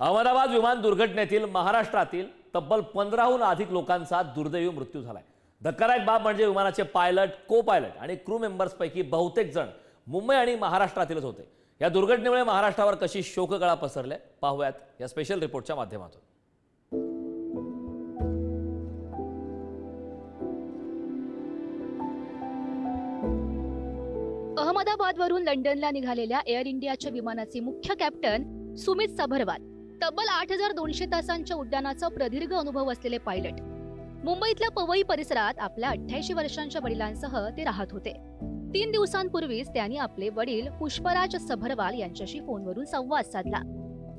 अहमदाबाद विमान दुर्घटनेतील महाराष्ट्रातील तब्बल पंधराहून अधिक लोकांचा दुर्दैवी मृत्यू झालाय. धक्कादायक बाब म्हणजे विमानाचे पायलट को पायलट आणि क्रू मेंबर्सपैकी बहुतेक जण मुंबई आणि महाराष्ट्रातीलच होते. या दुर्घटनेमुळे महाराष्ट्रावर कशी शोककळा पसरल्या पाहूयात या स्पेशल रिपोर्टच्या माध्यमातून. अहमदाबादवरून लंडनला निघालेल्या एअर इंडियाच्या विमानाचे मुख्य कॅप्टन सुमित सभरवाल तब्बल आठ हजार दोनशे तासांच्या उड्डाणाचा प्रदीर्घ अनुभव असलेले पायलट. मुंबईतल्या पवई परिसरात आपल्या अठ्ठ्याऐंशी वर्षांच्या वडिलांसह ते राहत होते. तीन दिवसांपूर्वीच त्यांनी आपले वडील पुष्पराज सभरवाल यांच्याशी फोनवरून संवाद साधला.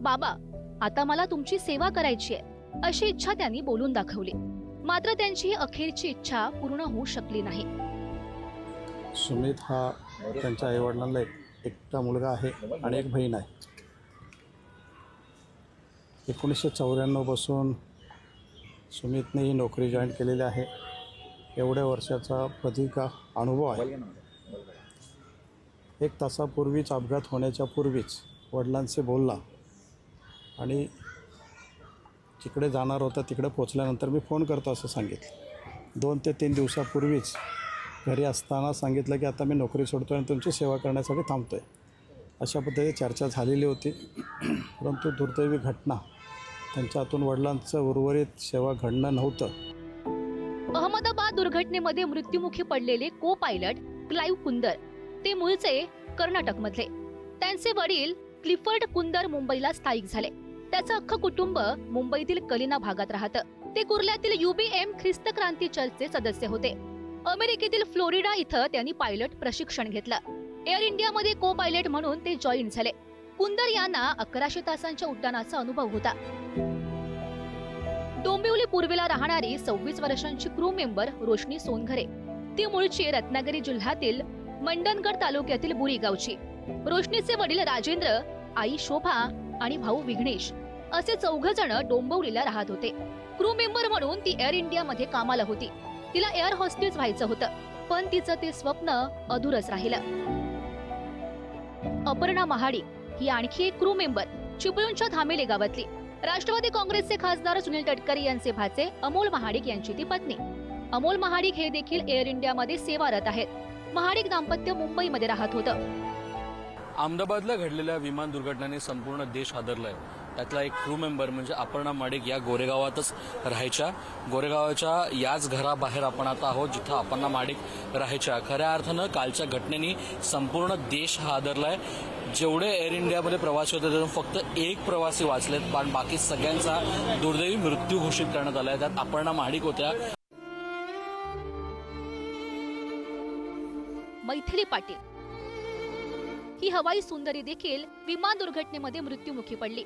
बाबा आता मला तुमची सेवा करायची आहे अशी इच्छा त्यांनी बोलून दाखवली. मात्र त्यांची ही अखेरची इच्छा पूर्ण होऊ शकली नाही. सुमित हा त्यांच्या आईवडिलांना एकटा मुलगा आहे आणि एक बहीण आहे. एकोणीसशे चौऱ्याण्णवपासून सुमितने ही नोकरी जॉईन केलेली आहे. एवढ्या वर्षाचा प्रदीर्घ अनुभव आहे. एक तासापूर्वीच अपघात होण्याच्या पूर्वीच वडिलांशी बोलला आणि जिकडे जाणार होता तिकडे पोचल्यानंतर मी फोन करतो असं सांगितलं. दोन ते तीन दिवसापूर्वीच घरी असताना सांगितलं की आता मी नोकरी सोडतो आणि तुमची सेवा करण्यासाठी थांबतो आहे अशा पद्धतीने चर्चा झालेली होती. परंतु दुर्दैवी घटना त्यांच्या हातून वडिलांचं उर्वरित सेवा घडणं नव्हतं. अहमदाबाद दुर्घटनेमध्ये मृत्युमुखी पडलेले को पायलट क्लाईव्ह कुंदर ते मूळचे कर्नाटक मधले त्यांचे वडील क्लिफर्ड कुंदर मुंबईला स्थायिक झाले. त्याचं अख्खं कुटुंब मुंबईतील कलिना भागात राहतं. ते कुर्ल्यातील युबीएम ख्रिस्त क्रांती चर्चचे सदस्य होते. अमेरिकेतील फ्लोरिडा इथं त्यांनी पायलट प्रशिक्षण घेतलं. एअर इंडियामध्ये को पायलट म्हणून ते जॉईन झाले. कुंदर यांना अकराशे तासांच्या उड्डाणाचा अनुभव होता. डोंबिवली पूर्वेला राहणारी सव्वीस वर्षांची क्रू मेंबर रोशनी सोनघरे. ती मूळची रत्नागिरी जिल्ह्यातील मंडणगड तालुक्यातील बुरी गावची रोशनीचे वडील राजेंद्र आई शोभा आणि भाऊ विघ्नेश असे चौघ जण डोंबिवलीला राहत होते. क्रू मेंबर म्हणून ती एअर इंडियामध्ये कामाला होती. तिला एअर हॉस्टेस व्हायचं होतं पण तिचं ते स्वप्न अधुरच राहिलं. अपर्णा महाडी ही आणखी एक क्रू मेंबर चिपळूणच्या धामेले गावातली. राष्ट्रवादी काँग्रेसचे खासदार सुनील तटकरे यांचे भाचे अमोल महाडिक यांची ती पत्नी. अमोल महाडिक हे देखील एअर इंडियामध्ये सेवारत आहेत. महाडिक दाम्पत्य मुंबईमध्ये राहत होतं. अहमदाबादला घडलेल्या विमान दुर्घटनेने संपूर्ण देश हादरलाय. त्यातला एक क्रू मेंबर म्हणजे अपर्णा माडिक या गोरेगावातच राहायच्या. गोरेगावाच्या याच घराबाहेर आपण आता आहोत जिथं अपर्णा माडिक राहायच्या. खऱ्या अर्थानं कालच्या घटनेने संपूर्ण देश हादरलाय जेवढे एअर इंडियामध्ये प्रवासी होते त्यातून फक्त एक प्रवासी वाचलेत. पण बाकी सगळ्यांचा दुर्दैवी मृत्यू घोषित करण्यात आलाय. त्यात अपर्णा महाडिक होत्या. मैथिली पाटील. ही हवाई सुंदरी देखील विमान दुर्घटनेमध्ये मृत्युमुखी पडली.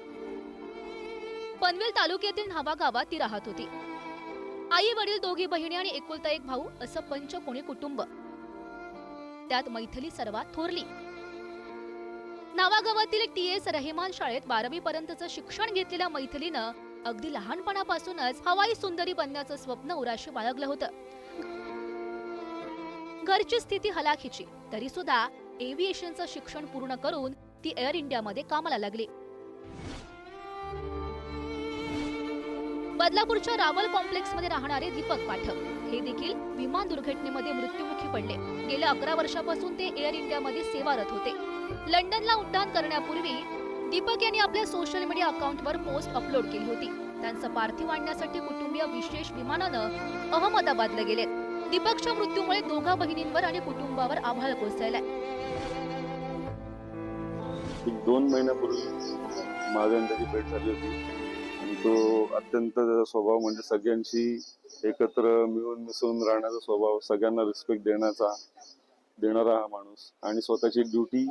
पनवेल तालुक्यातील न्हावा गावात ती राहत होती. आई वडील दोघी बहिणी आणि एकुलता एक भाऊ असं पंचकोणी कुटुंब. त्यात मैथिली सर्वात थोरली. नावागावातील टी एस रहेमान शाळेत बारावी पर्यंतचं शिक्षण घेतलेल्या मैथिलीनं अगदी लहानपणापासूनच हवाई सुंदरी बनण्याचं स्वप्न उराशी बाळगलं होतं. घरची स्थिती हलाखीची तरी सुद्धा एव्हिएशनचं शिक्षण पूर्ण करून ती एअर इंडियामध्ये कामाला लागली. बदलापूरच्या रावल कॉम्प्लेक्समध्ये राहणारे दीपक पाठक. हे देखील विमान दुर्घटनेमध्ये मृत्युमुखी पडले. गेल्या अकरा वर्षापासून ते एअर इंडियामध्ये सेवारत होते. लंडनला उड्डाण करण्यापूर्वी दीपक यांनी आपल्या सोशल मीडिया अकाउंटवर पोस्ट अपलोड केली होती. त्यांचं पार्थिव आणण्यासाठी कुटुंबीय विशेष विमानानं अहमदाबादला गेले. दीपकच्या मृत्यूमुळे दोघा बहिणींवर आणि कुटुंबावर आभाळ कोसळलाय. दोन महिन्यापूर्वी माझ्या भेट झाली होती. तो अत्यंत त्याचा स्वभाव म्हणजे सगळ्यांशी एकत्र मिळून मिसळून राहण्याचा स्वभाव सगळ्यांना रिस्पेक्ट देण्याचा देणारा हा माणूस. आणि स्वतःची ड्युटी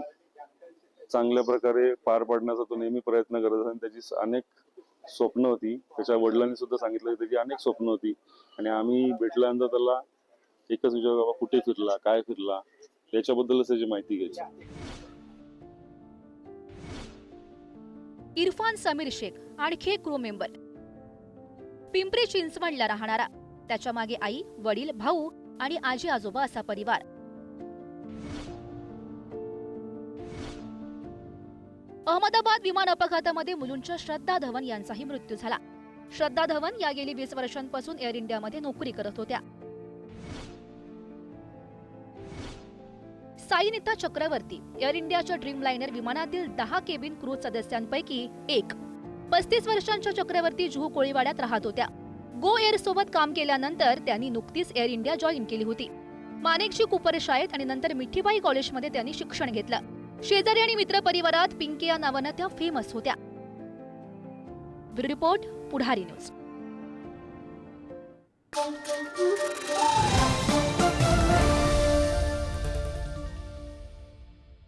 चांगल्या प्रकारे पार पाडण्याचा तो नेहमी प्रयत्न करत आणि त्याची अनेक स्वप्न होती. त्याच्या वडिलांनी सुद्धा सांगितलं की त्याची अनेक स्वप्न होती. आणि आम्ही भेटल्यानंतर त्याला एकच विचार बाबा कुठे फिरला? काय फिरला? याच्याबद्दलच त्याची माहिती घ्यायची. इरफान समीर शेख आणखी एक क्रू मेंबर पिंपरी चिंचवडला राहणारा त्याच्यामागे आई वडील भाऊ आणि आजी आजोबा असा परिवार. अहमदाबाद विमान अपघातामध्ये मुलूंच्या श्रद्धा धवन यांचाही मृत्यू झाला. श्रद्धा धवन या गेली वीस वर्षांपासून एअर इंडियामध्ये नोकरी करत होत्या. साईनिता चक्रवर्ती एअर इंडियाच्या ड्रीम लाईनर विमानातील दहा केबिन क्रू सदस्यांपैकी एक. पस्तीस वर्षांच्या चक्रवर्ती जुहू कोळीवाड्यात राहत होत्या. गो एअर सोबत काम केल्यानंतर त्यांनी नुकतीच एअर इंडिया जॉईन केली होती. मानेकशी कुपर शाळेत आणि नंतर मिठीबाई कॉलेजमध्ये त्यांनी शिक्षण घेतलं. शेजारी आणि मित्र परिवारात पिंकी या नावानं त्या फेमस होत्या. Report Pudhari news.